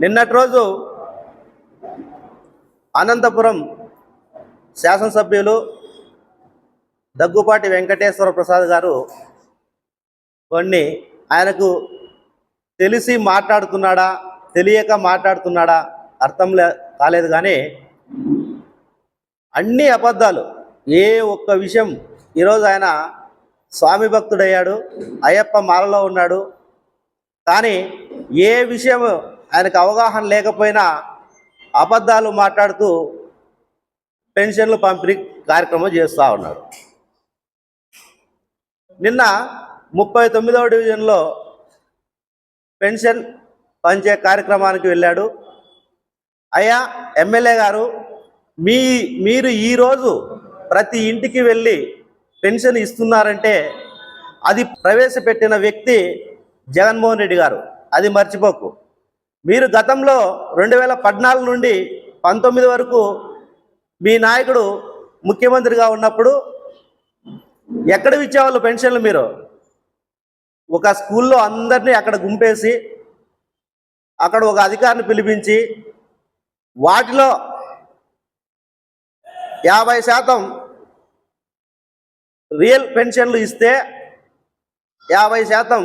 నిన్నటి రోజు అనంతపురం శాసనసభ్యులు దగ్గుపాటి వెంకటేశ్వర ప్రసాద్ గారు కొన్ని ఆయనకు తెలిసి మాట్లాడుతున్నాడా తెలియక మాట్లాడుతున్నాడా అర్థం కాలేదు కానీ అన్ని అబద్ధాలు. ఏ ఒక్క విషయం ఈరోజు ఆయన స్వామి భక్తుడయ్యాడు అయ్యప్ప మాలలో ఉన్నాడు. కానీ ఏ విషయం ఆయనకు అవగాహన లేకపోయినా అబద్ధాలు మాట్లాడుతూ పెన్షన్లు పంపిణీ కార్యక్రమం చేస్తూ ఉన్నాడు. నిన్న ముప్పై తొమ్మిదవ డివిజన్లో పెన్షన్ పంచే కార్యక్రమానికి వెళ్ళాడు. అయ్యా ఎమ్మెల్యే గారు మీ మీరు ఈరోజు ప్రతి ఇంటికి వెళ్ళి పెన్షన్ ఇస్తున్నారంటే అది ప్రవేశపెట్టిన వ్యక్తి జగన్మోహన్ రెడ్డి గారు. అది మర్చిపోకు. మీరు గతంలో రెండు వేల పద్నాలుగు నుండి పంతొమ్మిది వరకు మీ నాయకుడు ముఖ్యమంత్రిగా ఉన్నప్పుడు ఎక్కడ ఇచ్చేవాళ్ళు పెన్షన్లు మీరు? ఒక స్కూల్లో అందరినీ అక్కడ గుంపేసి అక్కడ ఒక అధికారిని పిలిపించి వాటిలో యాభై శాతం రియల్ పెన్షన్లు ఇస్తే యాభై శాతం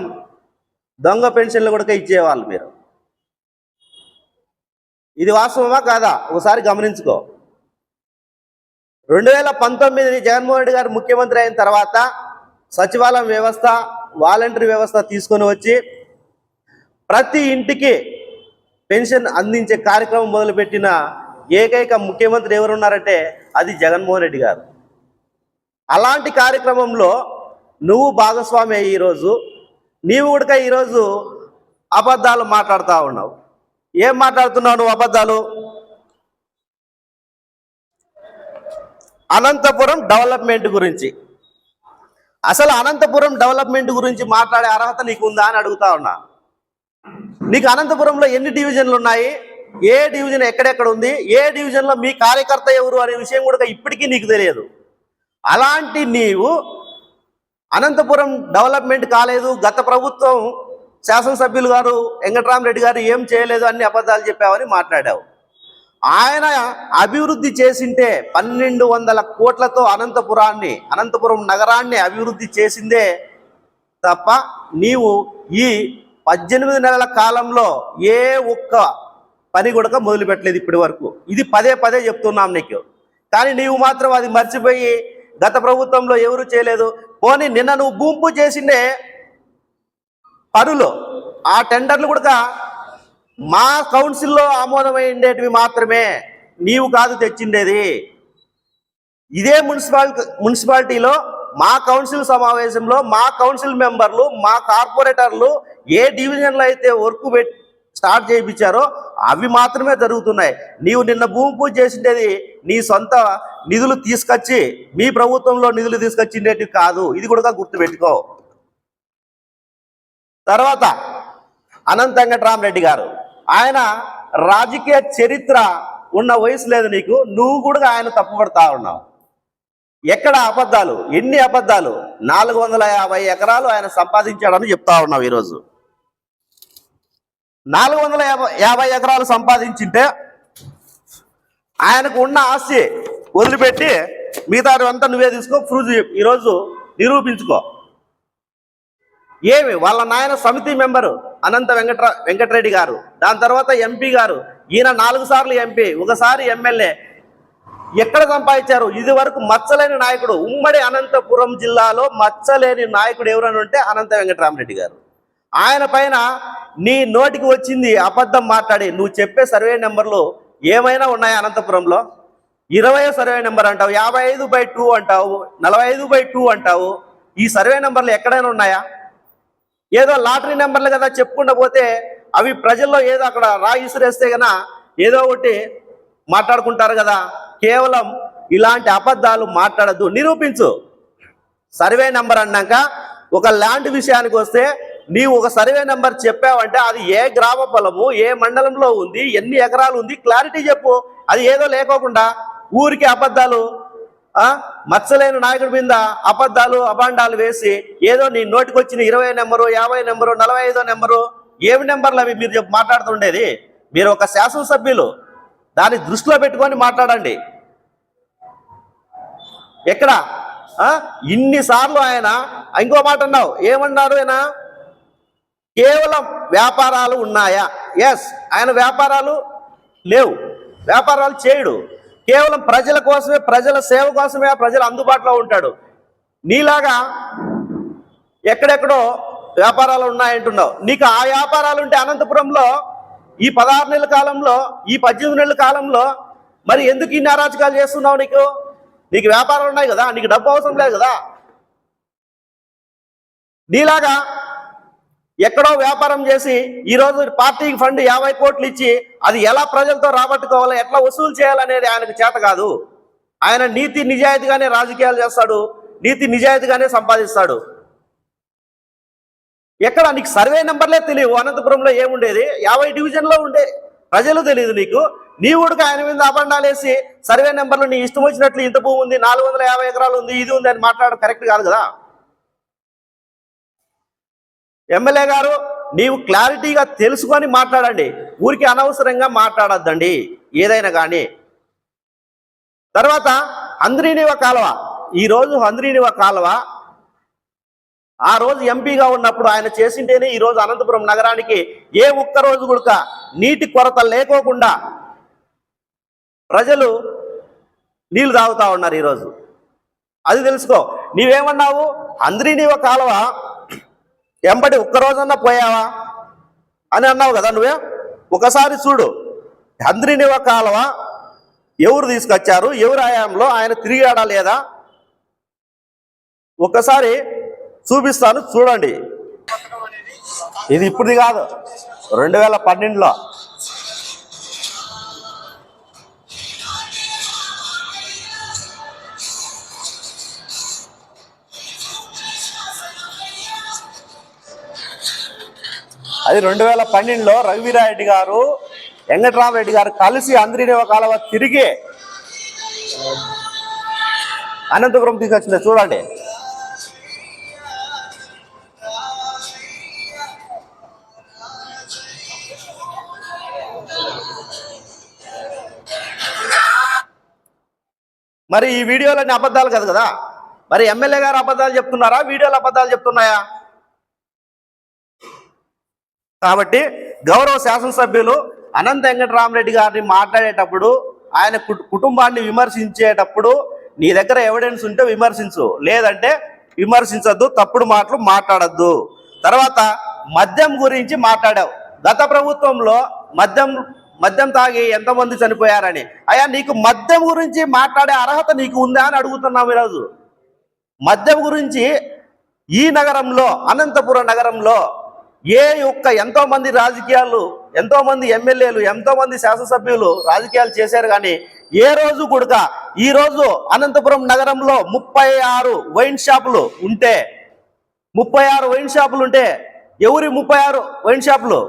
దొంగ పెన్షన్లు కూడా ఇచ్చేవాళ్ళు మీరు. ఇది వాస్తవమా కాదా? ఒకసారి గమనించుకో. రెండు వేల పంతొమ్మిది జగన్మోహన్ రెడ్డి గారు ముఖ్యమంత్రి అయిన తర్వాత సచివాలయం వ్యవస్థ వాలంటరీ వ్యవస్థ తీసుకొని వచ్చి ప్రతి ఇంటికి పెన్షన్ అందించే కార్యక్రమం మొదలుపెట్టిన ఏకైక ముఖ్యమంత్రి ఎవరున్నారంటే అది జగన్మోహన్ రెడ్డి గారు. అలాంటి కార్యక్రమంలో నువ్వు భాగస్వామి అయ్యి ఈరోజు నీవు కూడా ఈరోజు అబద్ధాలు మాట్లాడుతూ ఉన్నావు. ఏం మాట్లాడుతున్నావు నువ్వు అబద్ధాలు? అనంతపురం డెవలప్మెంట్ గురించి. అసలు అనంతపురం డెవలప్మెంట్ గురించి మాట్లాడే అర్హత నీకు ఉందా అని అడుగుతా ఉన్నా. నీకు అనంతపురంలో ఎన్ని డివిజన్లు ఉన్నాయి? ఏ డివిజన్ ఎక్కడెక్కడ ఉంది ఏ డివిజన్లో మీ కార్యకర్త ఎవరు అనే విషయం కూడా ఇప్పటికీ నీకు తెలియదు. అలాంటి నీవు అనంతపురం డెవలప్మెంట్ కాలేదు గత ప్రభుత్వం శాసనసభ్యులు గారు వెంకటరామరెడ్డి గారు ఏం చేయలేదు అన్ని అబద్ధాలు చెప్పావని మాట్లాడావు. ఆయన అభివృద్ధి చేసింటే పన్నెండు వందల కోట్లతో అనంతపురాన్ని అనంతపురం నగరాన్ని అభివృద్ధి చేసిందే తప్ప నీవు ఈ పద్దెనిమిది నెలల కాలంలో ఏ ఒక్క పని కూడా మొదలుపెట్టలేదు ఇప్పటి వరకు. ఇది పదే పదే చెప్తున్నాం నీకు. కానీ నీవు మాత్రం అది మర్చిపోయి గత ప్రభుత్వంలో ఎవరు చేయలేదు. పోనీ నిన్న నువ్వు గుంపు చేసిండే పనులు. ఆ టెండర్లు కూడా మా కౌన్సిల్లో ఆమోదమైండేటివి మాత్రమే. నీవు కాదు తెచ్చిండేది. ఇదే మున్సిపాలిటీ మున్సిపాలిటీలో మా కౌన్సిల్ సమావేశంలో మా కౌన్సిల్ మెంబర్లు మా కార్పొరేటర్లు ఏ డివిజన్లో అయితే వర్క్ పెట్టి స్టార్ట్ చేయించారో అవి మాత్రమే జరుగుతున్నాయి. నీవు నిన్న భూమి పూజ చేసిండేది నీ సొంత నిధులు తీసుకొచ్చి మీ ప్రభుత్వంలో నిధులు తీసుకొచ్చిండేటివి కాదు. ఇది కూడా గుర్తుపెట్టుకో. తర్వాత అనంత వెంకటరామరెడ్డి గారు ఆయన రాజకీయ చరిత్ర ఉన్న వయసు లేదు నీకు నువ్వు కూడా ఆయన తప్పుపడతా ఉన్నావు. ఎక్కడ అబద్ధాలు ఎన్ని అబద్ధాలు నాలుగు వందల యాభై ఎకరాలు ఆయన సంపాదించాడని చెప్తా ఉన్నావు ఈరోజు. నాలుగు వందల యాభై యాభై ఎకరాలు సంపాదించింటే ఆయనకు ఉన్న ఆస్తి వదిలిపెట్టి మిగతా అంతా నువ్వే తీసుకో ప్రూవ్ ఈరోజు నిరూపించుకో. ఏమి? వాళ్ళ నాయన సమితి మెంబరు అనంత వెంకట వెంకటరెడ్డి గారు. దాని తర్వాత ఎంపీ గారు. ఈయన నాలుగు సార్లు ఎంపీ ఒకసారి ఎమ్మెల్యే. ఎక్కడ సంపాదించారు? ఇది వరకు మచ్చలేని నాయకుడు ఉమ్మడి అనంతపురం జిల్లాలో మచ్చలేని నాయకుడు ఎవరైనా ఉంటే అనంత వెంకటరామరెడ్డి గారు. ఆయన పైన నీ నోటికి వచ్చింది అబద్ధం మాట్లాడి నువ్వు చెప్పే సర్వే నెంబర్లు ఏమైనా ఉన్నాయా అనంతపురంలో? ఇరవై సర్వే నెంబర్ అంటావు యాభై ఐదు బై టూ అంటావు నలభై ఐదు బై టూ అంటావు. ఈ సర్వే నెంబర్లు ఎక్కడైనా ఉన్నాయా? ఏదో లాటరీ నెంబర్లు కదా చెప్పుకుండా పోతే అవి ప్రజల్లో ఏదో అక్కడ రా ఇసురేస్తే ఏదో ఒకటి మాట్లాడుకుంటారు కదా. కేవలం ఇలాంటి అబద్ధాలు మాట్లాడద్దు. నిరూపించు. సర్వే నెంబర్ అన్నాక ఒక ల్యాండ్ విషయానికి వస్తే నీవు ఒక సర్వే నెంబర్ చెప్పావంటే అది ఏ గ్రామ పొలము ఏ మండలంలో ఉంది ఎన్ని ఎకరాలు ఉంది క్లారిటీ చెప్పు. అది ఏదో లేకోకుండా ఊరికి అబద్ధాలు మచ్చలేని నాయకుడి మీద అబద్ధాలు అభాండాలు వేసి ఏదో నీ నోటికి వచ్చిన ఇరవై నెంబరు యాభై నెంబరు నలభై ఐదో నెంబరు ఏమి నెంబర్లు అవి మీరు చెప్పు- మాట్లాడుతుండేది? మీరు ఒక శాసనసభ్యులు దాన్ని దృష్టిలో పెట్టుకొని మాట్లాడండి. ఎక్కడ? ఇన్నిసార్లు ఆయన ఇంకో మాట అన్నావు. ఏమన్నారు ఆయన? కేవలం వ్యాపారాలు ఉన్నాయా? ఎస్ ఆయన వ్యాపారాలు లేవు. వ్యాపారాలు చేయడు. కేవలం ప్రజల కోసమే ప్రజల సేవ కోసమే ప్రజల అందుబాటులో ఉంటాడు. నీలాగా ఎక్కడెక్కడో వ్యాపారాలు ఉన్నాయంటున్నావు. నీకు ఆ వ్యాపారాలు ఉంటే అనంతపురంలో ఈ పదహారు నెలల కాలంలో ఈ పద్దెనిమిది నెలల కాలంలో మరి ఎందుకు ఇన్ని అరాచకాలు చేస్తున్నావు నీకు? నీకు వ్యాపారాలు ఉన్నాయి కదా? నీకు డబ్బు అవసరం లేదు కదా? నీలాగా ఎక్కడో వ్యాపారం చేసి ఈరోజు పార్టీకి ఫండ్ యాభై కోట్లు ఇచ్చి అది ఎలా ప్రజలతో రాబట్టుకోవాలో ఎట్లా వసూలు చేయాలనేది ఆయనకు చేత కాదు. ఆయన నీతి నిజాయితీగానే రాజకీయాలు చేస్తాడు నీతి నిజాయితీగానే సంపాదిస్తాడు. ఎక్కడ నీకు సర్వే నెంబర్లే తెలియవు అనంతపురంలో ఏముండేది? యాభై డివిజన్లో ఉండే ప్రజలు తెలియదు నీకు. నీ ఊడికి ఆయన మీద అబండాలేసి సర్వే నెంబర్లు నీ ఇష్టం వచ్చినట్లు ఇంత భూమి ఉంది నాలుగు వందల యాభై ఎకరాలు ఉంది ఇది ఉంది అని మాట్లాడడం కరెక్ట్ కాదు కదా? ఎమ్మెల్యే గారు నీవు క్లారిటీగా తెలుసుకొని మాట్లాడండి. ఊరికి అనవసరంగా మాట్లాడొద్దండి. ఏదైనా కానీ. తర్వాత హంద్రీనివ కాలువ. ఈరోజు హంద్రీనివ కాలువ. ఆ రోజు ఎంపీగా ఉన్నప్పుడు ఆయన చేసింటేనే ఈరోజు అనంతపురం నగరానికి ఏ ఒక్క రోజు కూడా నీటి కొరత లేకోకుండా ప్రజలు నీళ్ళు తాగుతా ఉన్నారు ఈరోజు అది తెలుసుకో. నీవేమన్నావు? అందరినీ కాలువ వెంబడి ఒక్కరోజన్నా పోయావా? అని అన్నావు కదా నువ్వే? ఒకసారి చూడు. అందరినీ ఒక కాలువ? ఎవరు తీసుకొచ్చారు? ఎవరు ఆయాంలో ఆయన తిరిగాడా లేదా? ఒకసారి చూపిస్తాను చూడండి. ఇది ఇప్పుడుది కాదు. రెండు వేల పన్నెండులో. అది రెండు వేల పన్నెండులో రఘువీరారెడ్డి గారు వెంకట్రామరెడ్డి గారు కలిసి అందరినీ కాలువ తిరిగి అనంతపురం తీసుకొచ్చింది. చూడండి. మరి ఈ వీడియోలన్నీ అబద్ధాలు కదా కదా? మరి ఎమ్మెల్యే గారు అబద్ధాలు చెప్తున్నారా? వీడియోలు అబద్ధాలు చెప్తున్నాయా? కాబట్టి గౌరవ శాసనసభ్యులు అనంత వెంకటరామరెడ్డి గారిని మాట్లాడేటప్పుడు ఆయన కుటుంబాన్ని విమర్శించేటప్పుడు నీ దగ్గర ఎవిడెన్స్ ఉంటే విమర్శించు. లేదంటే విమర్శించద్దు తప్పుడు మాటలు మాట్లాడద్దు. తర్వాత మద్యం గురించి మాట్లాడావు. గత ప్రభుత్వంలో మద్యం మద్యం తాగి ఎంతమంది చనిపోయారని. అయ్యా నీకు మద్యం గురించి మాట్లాడే అర్హత నీకు ఉందా అని అడుగుతున్నాం ఈరోజు. మద్యం గురించి ఈ నగరంలో అనంతపురం నగరంలో ఏ ఒక్క ఎంతోమంది రాజకీయాలు ఎంతోమంది ఎమ్మెల్యేలు ఎంతోమంది శాసనసభ్యులు రాజకీయాలు చేశారు కానీ ఏ రోజు కూడక ఈరోజు అనంతపురం నగరంలో ముప్పై ఆరు వైన్ షాపులు ఉంటే ముప్పై ఆరు వైన్ షాపులు ఉంటే ఎవరి ముప్పై ఆరు వైన్ షాపులు?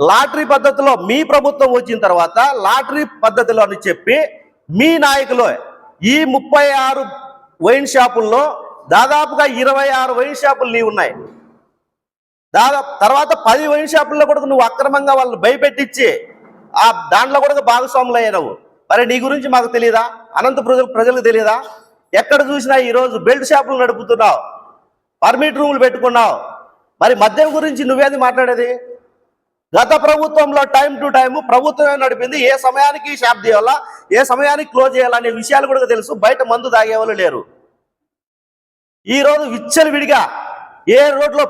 లాటరీ పద్ధతిలో మీ ప్రభుత్వం వచ్చిన తర్వాత లాటరీ పద్ధతిలో అని చెప్పి మీ నాయకులు ఈ ముప్పై ఆరు వైన్ షాపుల్లో దాదాపుగా ఇరవై ఆరు వైన్ షాపులు నీ ఉన్నాయి. దాదాపు తర్వాత పది వైన్ షాపుల్లో కూడా నువ్వు అక్రమంగా వాళ్ళని భయపెట్టించి ఆ దాంట్లో కూడా భాగస్వాములు అయ్యావు మరి నీ గురించి మాకు తెలియదా అనంత ప్రజలు ప్రజలకు తెలియదా ఎక్కడ చూసినా ఈరోజు బెల్ట్ షాపులు నడుపుతున్నావు. పర్మిట్ రూములు పెట్టుకున్నావు. మరి మద్యం గురించి నువ్వేది మాట్లాడేది? గత ప్రభుత్వంలో టైం టు టైం ప్రభుత్వమే నడిపింది. ఏ సమయానికి షాప్ చేయాలా ఏ సమయానికి క్లోజ్ చేయాలనే విషయాలు కూడా తెలుసు. బయట మందు తాగేవాళ్ళు లేరు. ఈ రోజు విచ్చలు విడిగా ఏ రోడ్లో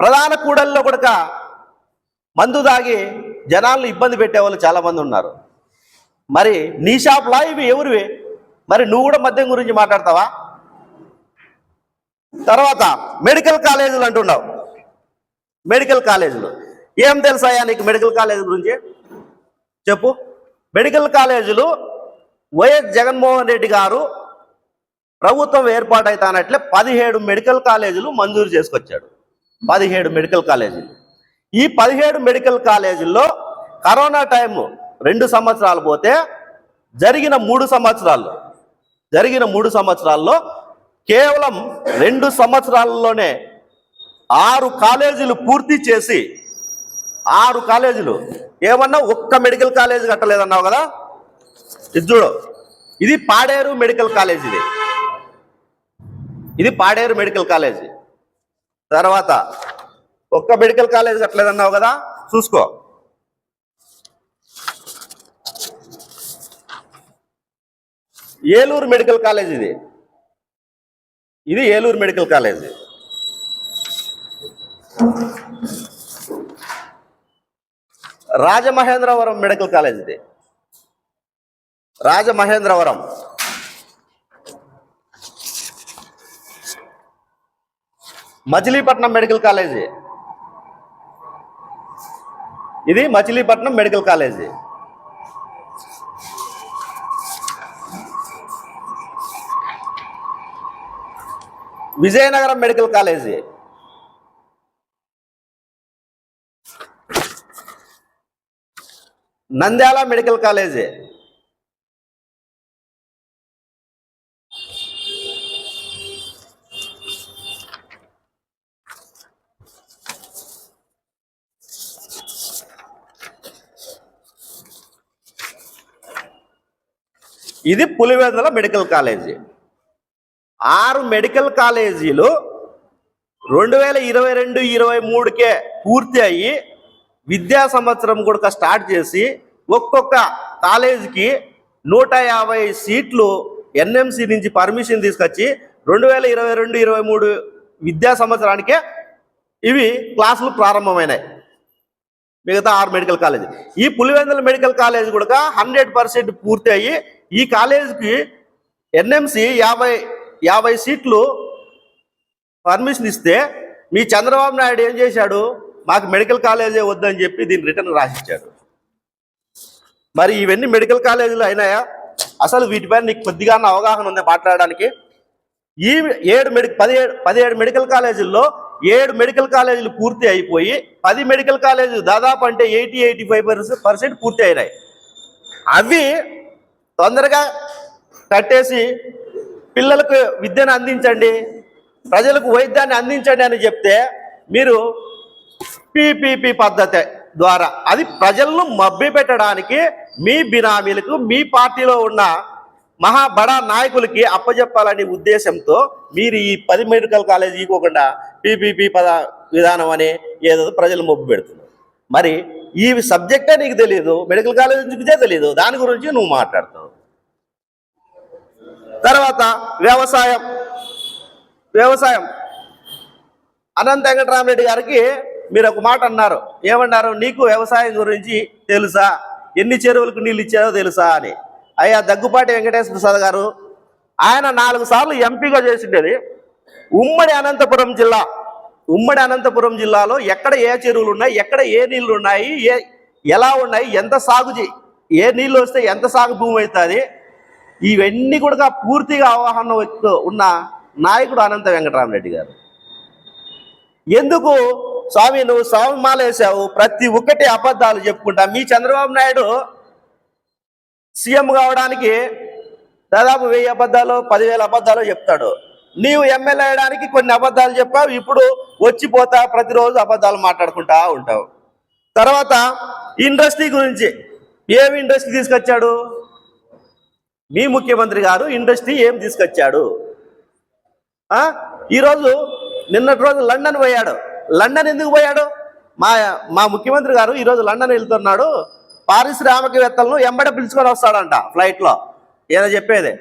ప్రధాన కూడల్లో కూడా మందు తాగి జనాలను ఇబ్బంది పెట్టేవాళ్ళు చాలామంది ఉన్నారు. మరి నీ షాప్లా ఇవి ఎవరివి? మరి నువ్వు కూడా మద్యం గురించి మాట్లాడతావా? తర్వాత మెడికల్ కాలేజీలు అంటున్నావు. మెడికల్ కాలేజీలు. ఏం తెలుసాయా నీకు మెడికల్ కాలేజీ గురించి? చెప్పు. మెడికల్ కాలేజీలు వైఎస్ జగన్మోహన్ రెడ్డి గారు ప్రభుత్వం ఏర్పాటైతానట్లే పదిహేడు మెడికల్ కాలేజీలు మంజూరు చేసుకొచ్చాడు. పదిహేడు మెడికల్ కాలేజీలు. ఈ పదిహేడు మెడికల్ కాలేజీల్లో కరోనా టైము రెండు సంవత్సరాలు పోతే జరిగిన మూడు సంవత్సరాలు జరిగిన మూడు సంవత్సరాల్లో కేవలం రెండు సంవత్సరాలలోనే ఆరు కాలేజీలు పూర్తి చేసి ఆరు కాలేజీలు. ఏమన్నా ఒక్క మెడికల్ కాలేజ్ కట్టలేదన్నావు కదా? ఇది చూడు. ఇది పాడేరు మెడికల్ కాలేజ్ ఇది ఇది పాడేరు మెడికల్ కాలేజీ. తర్వాత ఒక్క మెడికల్ కాలేజ్ కట్టలేదన్నావు కదా చూసుకో. ఏలూరు మెడికల్ కాలేజ్ ఇది. ఇది Eluru medical college. Rajamahendravaram medical college ఇది. రాజమహేంద్రవరం. Machilipatnam medical college. ఇది Machilipatnam medical college. Vizianagaram medical college. Nandyal medical college. ఇది పులివెందుల మెడికల్ కాలేజీ. ఆరు మెడికల్ కాలేజీలు రెండు వేల ఇరవై రెండు ఇరవై మూడుకే పూర్తి అయ్యి విద్యా సంవత్సరం కూడా స్టార్ట్ చేసి ఒక్కొక్క కాలేజీకి నూట యాభై సీట్లు ఎన్ఎంసి నుంచి పర్మిషన్ తీసుకొచ్చి రెండు వేల ఇరవై రెండు ఇరవై మూడు విద్యా సంవత్సరానికే ఇవి క్లాసులు ప్రారంభమైనాయి. మిగతా ఆరు మెడికల్ కాలేజ్ ఈ పులివెందుల మెడికల్ కాలేజ్ కూడా హండ్రెడ్ పర్సెంట్ పూర్తి అయ్యి ఈ కాలేజీకి ఎన్ఎంసి యాభై యాభై సీట్లు పర్మిషన్ ఇస్తే మీ చంద్రబాబు నాయుడు ఏం చేశాడు? మాకు మెడికల్ కాలేజే వద్దని చెప్పి దీన్ని రిటర్న్ రాసిచ్చాడు మరి ఇవన్నీ మెడికల్ కాలేజీలు అయినాయా? అసలు వీటిపైన నీకు కొద్దిగా అవగాహన ఉందా మాట్లాడడానికి? ఈ ఏడు మెడి పదిహేడు పదిహేడు మెడికల్ కాలేజీల్లో ఏడు మెడికల్ కాలేజీలు పూర్తి అయిపోయి పది మెడికల్ కాలేజీలు దాదాపు అంటే ఎయిటీ ఎయిటీ ఫైవ్ పర్సెంట్ పూర్తి అయినాయి. అవి తొందరగా కట్టేసి పిల్లలకు విద్యను అందించండి ప్రజలకు వైద్యాన్ని అందించండి అని చెప్తే మీరు పీపీపీ పద్ధతి ద్వారా అది ప్రజలను మబ్బి పెట్టడానికి మీ బినామీలకు మీ పార్టీలో ఉన్న మహాబడా నాయకులకి అప్పజెప్పాలనే ఉద్దేశంతో మీరు ఈ పది మెడికల్ కాలేజ్ ఇవ్వకుండా పీపీపీ పద విధానం అని ఏదో ప్రజలు మొబ్బు పెడుతున్నారు. మరి ఈ సబ్జెక్టే నీకు తెలియదు మెడికల్ కాలేజ్ గురించే తెలియదు దాని గురించి నువ్వు మాట్లాడతావు తర్వాత వ్యవసాయం. వ్యవసాయం. అనంత వెంకటరామరెడ్డి గారికి మీరు ఒక మాట అన్నారు. ఏమన్నారు? నీకు వ్యవసాయం గురించి తెలుసా? ఎన్ని చెరువులకు నీళ్ళు ఇచ్చారో తెలుసా అని. అయ్యా దగ్గుపాటి వెంకటేశ్వర ప్రసాద్ గారు ఆయన నాలుగు సార్లు ఎంపీగా చేసిండేది. ఉమ్మడి అనంతపురం జిల్లా. ఉమ్మడి అనంతపురం జిల్లాలో ఎక్కడ ఏ చెరువులు ఉన్నాయి ఎక్కడ ఏ నీళ్ళు ఉన్నాయి ఏ ఎలా ఉన్నాయి ఎంత సాగు ఏ నీళ్ళు వస్తే ఎంత సాగు భూమి అవుతుంది ఇవన్నీ కూడా పూర్తిగా అవగాహన ఉన్న నాయకుడు అనంత వెంకటరామరెడ్డి గారు. ఎందుకు? స్వామి నువ్వు స్వామి మాలేశావు ప్రతి ఒక్కటి అబద్ధాలు చెప్పుకుంటా. మీ చంద్రబాబు నాయుడు సీఎం కావడానికి దాదాపు వెయ్యి అబద్ధాలు పదివేల అబద్ధాలు చెప్తాడు. నీవు ఎమ్మెల్యే అయ్యడానికి కొన్ని అబద్ధాలు చెప్పావు ఇప్పుడు వచ్చిపోతా ప్రతిరోజు అబద్ధాలు మాట్లాడుకుంటా ఉంటావు. తర్వాత ఇండస్ట్రీ గురించి ఏమి ఇండస్ట్రీ తీసుకొచ్చాడు? మీ ముఖ్యమంత్రి గారు ఇండస్ట్రీ ఏం తీసుకొచ్చాడు? ఈరోజు నిన్నటి రోజు లండన్ పోయాడు. లండన్ ఎందుకు పోయాడు? మా మా ముఖ్యమంత్రి గారు ఈరోజు లండన్ వెళ్తున్నాడు. పారిశ్రామికవేత్తలను ఎంబడ పిలుచుకొని వస్తాడంట ఫ్లైట్లో. ఏదో చెప్పేది.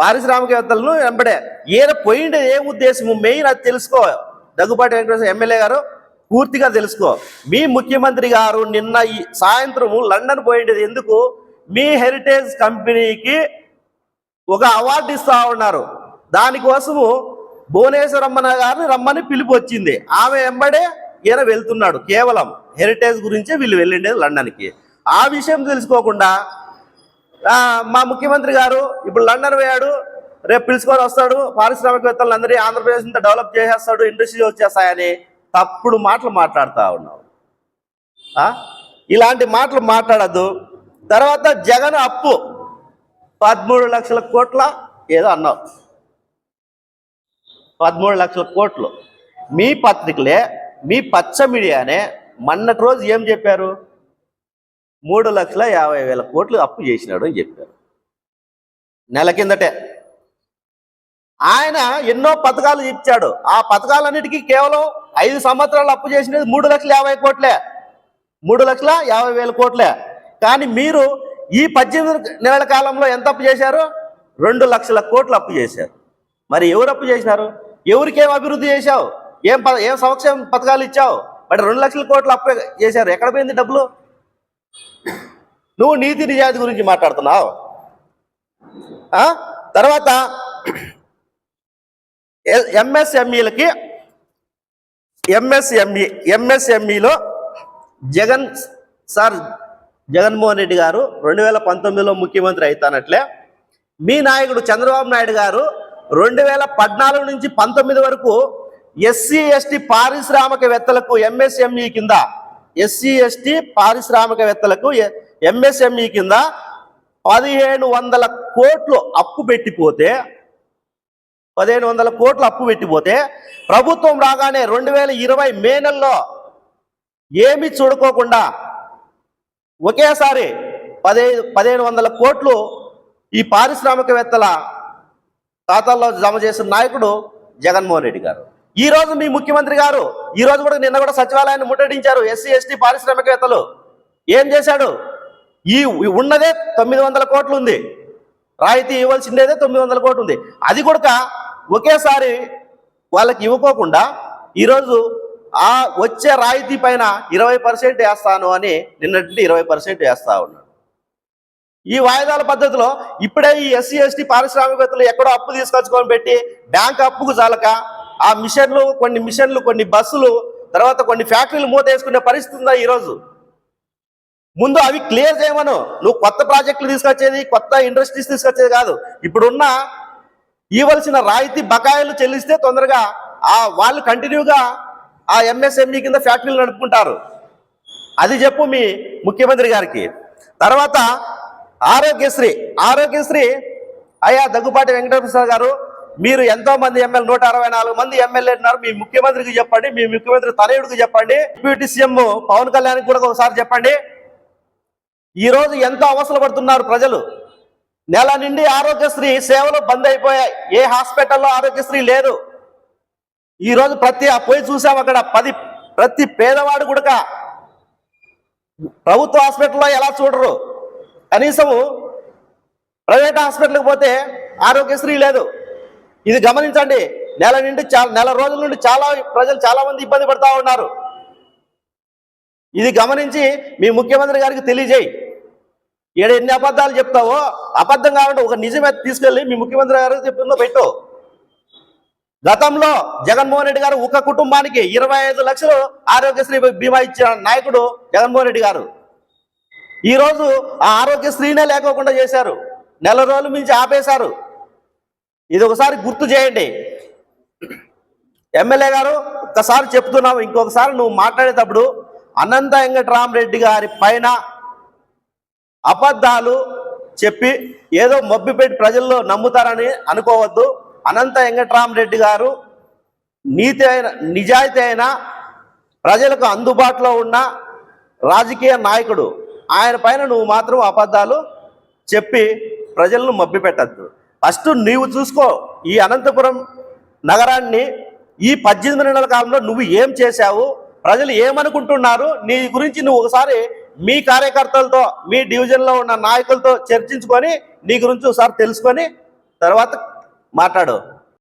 పారిశ్రామికవేత్తలను ఎంబడే. ఈయన పోయిండే ఏ ఉద్దేశము? మెయిన్ అది తెలుసుకో. దగ్గుబాటి వెంకటేశ్వర ఎమ్మెల్యే గారు పూర్తిగా తెలుసుకో. మీ ముఖ్యమంత్రి గారు నిన్న ఈ సాయంత్రము లండన్ పోయిండేది ఎందుకు? మీ హెరిటేజ్ కంపెనీకి ఒక అవార్డు ఇస్తా ఉన్నారు. దానికోసము భువనేశ్వరమ్మన గారిని రమ్మని పిలుపు వచ్చింది ఆమె వెంబడే ఈయన వెళ్తున్నాడు. కేవలం హెరిటేజ్ గురించే వీళ్ళు వెళ్ళిండేది లండన్కి. ఆ విషయం తెలుసుకోకుండా మా ముఖ్యమంత్రి గారు ఇప్పుడు లండన్ పోయాడు రేపు పిలుచుకొని వస్తాడు పారిశ్రామికవేత్తలు అందరి ఆంధ్రప్రదేశ్ అంతా డెవలప్ చేసేస్తాడు ఇండస్ట్రీ వచ్చేస్తాయని తప్పుడు మాటలు మాట్లాడుతూ ఉన్నావు ఇలాంటి మాటలు మాట్లాడద్దు. తర్వాత జగన్ అప్పు. పదమూడు లక్షల కోట్ల ఏదో అన్నావు. పదమూడు లక్షల కోట్లు. మీ పత్రికలే మీ పచ్చ మీడియానే మొన్నటి రోజు ఏం చెప్పారు? మూడు లక్షల యాభై వేల కోట్లు అప్పు చేసినాడు అని చెప్పారు. నెల కిందటే. ఆయన ఎన్నో పథకాలు ఇచ్చాడు. ఆ పథకాలన్నిటికీ కేవలం ఐదు సంవత్సరాలు అప్పు చేసినది మూడు లక్షల యాభై కోట్లే. మూడు లక్షల యాభై వేల కోట్లే. కానీ మీరు ఈ పద్దెనిమిది నెలల కాలంలో ఎంత అప్పు చేశారు? రెండు లక్షల కోట్లు అప్పు చేశారు. మరి ఎవరు అప్పు చేసినారు? ఎవరికేం అభివృద్ధి చేశావు? ఏం ప ఏం సంక్షేమ పథకాలు ఇచ్చావు? మరి రెండు లక్షల కోట్లు అప్పు చేశారు. ఎక్కడ పోయింది డబ్బులు? నువ్వు నీతి నిజాతి గురించి మాట్లాడుతున్నావు. తర్వాత ఎంఎస్ఎంఈలకి ఎంఎస్ఎంఈ ఎంఎస్ఎంఈలో జగన్ సార్ జగన్మోహన్ రెడ్డి గారు రెండు వేల పంతొమ్మిదిలో ముఖ్యమంత్రి అవుతానట్లే. మీ నాయకుడు చంద్రబాబు నాయుడు గారు రెండు వేల పద్నాలుగు నుంచి పంతొమ్మిది వరకు ఎస్సీ ఎస్టీ పారిశ్రామికవేత్తలకు ఎంఎస్ఎంఈ కింద ఎస్సీ ఎస్టీ పారిశ్రామికవేత్తలకు ఎంఎస్ఎంఈ కింద పదిహేను వందల కోట్లు అప్పు పెట్టిపోతే పదిహేను వందల కోట్లు అప్పు పెట్టిపోతే ప్రభుత్వం రాగానే రెండు వేల ఇరవై మే నెలలో ఏమి చూడుకోకుండా ఒకేసారి పదిహేను పదిహేను వందల కోట్లు ఈ పారిశ్రామికవేత్తల ఖాతాల్లో జమ చేసిన నాయకుడు జగన్మోహన్ రెడ్డి గారు. ఈ రోజు మీ ముఖ్యమంత్రి గారు ఈ రోజు కూడా నిన్న కూడా సచివాలయాన్ని ముట్టడించారు ఎస్సీ ఎస్టీ పారిశ్రామికవేత్తలు. ఏం చేశాడు? ఈ ఉన్నదే తొమ్మిది వందల కోట్లు ఉంది. రాయితీ ఇవ్వాల్సిందేదే తొమ్మిది వందల కోట్లు ఉంది. అది కూడా ఒకేసారి వాళ్ళకి ఇవ్వకోకుండా ఈరోజు ఆ వచ్చే రాయితీ పైన ఇరవై పర్సెంట్ వేస్తాను అని నిన్నటి ఇరవై పర్సెంట్ వేస్తా ఉన్నాడు. ఈ వాయిదాల పద్ధతిలో ఇప్పుడే ఈ ఎస్సీ ఎస్టీ పారిశ్రామికవేత్తలు ఎక్కడో అప్పు తీసుకొచ్చుకొని పెట్టి బ్యాంక్ అప్పుకు చాలక ఆ మిషన్లు కొన్ని మిషన్లు కొన్ని బస్సులు తర్వాత కొన్ని ఫ్యాక్టరీలు మూతేసుకునే పరిస్థితి ఉందా ఈరోజు? ముందు అవి క్లియర్ చేయమను. నువ్వు కొత్త ప్రాజెక్టులు తీసుకొచ్చేది కొత్త ఇండస్ట్రీస్ తీసుకొచ్చేది కాదు. ఇప్పుడున్న ఇవ్వాల్సిన రాయితీ బకాయిలు చెల్లిస్తే తొందరగా ఆ వాళ్ళు కంటిన్యూగా ఆ ఎంఎస్ఎంఈ కింద ఫ్యాక్టరీలు నడుపుకుంటారు. అది చెప్పు మీ ముఖ్యమంత్రి గారికి. తర్వాత ఆరోగ్యశ్రీ. ఆరోగ్యశ్రీ అయ్యా దగ్గుపాటి వెంకటేశ్వర గారు మీరు ఎంతో మంది ఎమ్మెల్యే నూట అరవై నాలుగు మంది ఎమ్మెల్యే ఉన్నారు. మీ ముఖ్యమంత్రికి చెప్పండి మీ ముఖ్యమంత్రి తనయుడికి చెప్పండి డిప్యూటీ సీఎం పవన్ కళ్యాణ్ కూడా ఒకసారి చెప్పండి. ఈరోజు ఎంతో అవసరం పడుతున్నారు ప్రజలు. నెల నుండి ఆరోగ్యశ్రీ సేవలు బంద్ అయిపోయాయి. ఏ హాస్పిటల్లో ఆరోగ్యశ్రీ లేదు. ఈ రోజు ప్రతి పోయి చూసాం అక్కడ పది ప్రతి పేదవాడు కూడా ప్రభుత్వ హాస్పిటల్లో ఎలా చూడరు? కనీసము ప్రైవేట్ హాస్పిటల్కి పోతే ఆరోగ్యశ్రీ లేదు. ఇది గమనించండి. నెల నుండి చాలా నెల రోజుల నుండి చాలా ప్రజలు చాలా మంది ఇబ్బంది పడతా ఉన్నారు. ఇది గమనించి మీ ముఖ్యమంత్రి గారికి తెలియజేయి. ఈడ ఎన్ని అబద్ధాలు చెప్తావో? అబద్ధం కాకుండా ఒక నిజమే తీసుకెళ్ళి మీ ముఖ్యమంత్రి గారు చెప్పిందో పెట్టు. గతంలో జగన్మోహన్ రెడ్డి గారు ఒక కుటుంబానికి ఇరవై ఐదు లక్షలు ఆరోగ్యశ్రీ బీమా ఇచ్చిన నాయకుడు జగన్మోహన్ రెడ్డి గారు. ఈరోజు ఆ ఆరోగ్యశ్రీనే లేకోకుండా చేశారు. నెల రోజుల మించి ఆపేశారు. ఇది ఒకసారి గుర్తు చేయండి. ఎమ్మెల్యే గారు ఒక్కసారి చెప్తున్నావు ఇంకొకసారి నువ్వు మాట్లాడేటప్పుడు అనంత వెంకటరామరెడ్డి గారి పైన అబద్ధాలు చెప్పి ఏదో మబ్బిపెట్టి ప్రజల్లో నమ్ముతారని అనుకోవద్దు. అనంత వెంకటరామరెడ్డి గారు నీతి అయిన నిజాయితీ అయిన ప్రజలకు అందుబాటులో ఉన్న రాజకీయ నాయకుడు. ఆయన పైన నువ్వు మాత్రం అబద్ధాలు చెప్పి ప్రజలను మభ్యపెట్టద్దు ఫస్ట్ నీవు చూసుకో ఈ అనంతపురం నగరాన్ని ఈ పద్దెనిమిది నెలల కాలంలో నువ్వు ఏం చేశావు? ప్రజలు ఏమనుకుంటున్నారు? నీ గురించి నువ్వు ఒకసారి మీ కార్యకర్తలతో మీ డివిజన్లో ఉన్న నాయకులతో చర్చించుకొని నీ గురించి ఒకసారి తెలుసుకొని తర్వాత మాట్లాడు.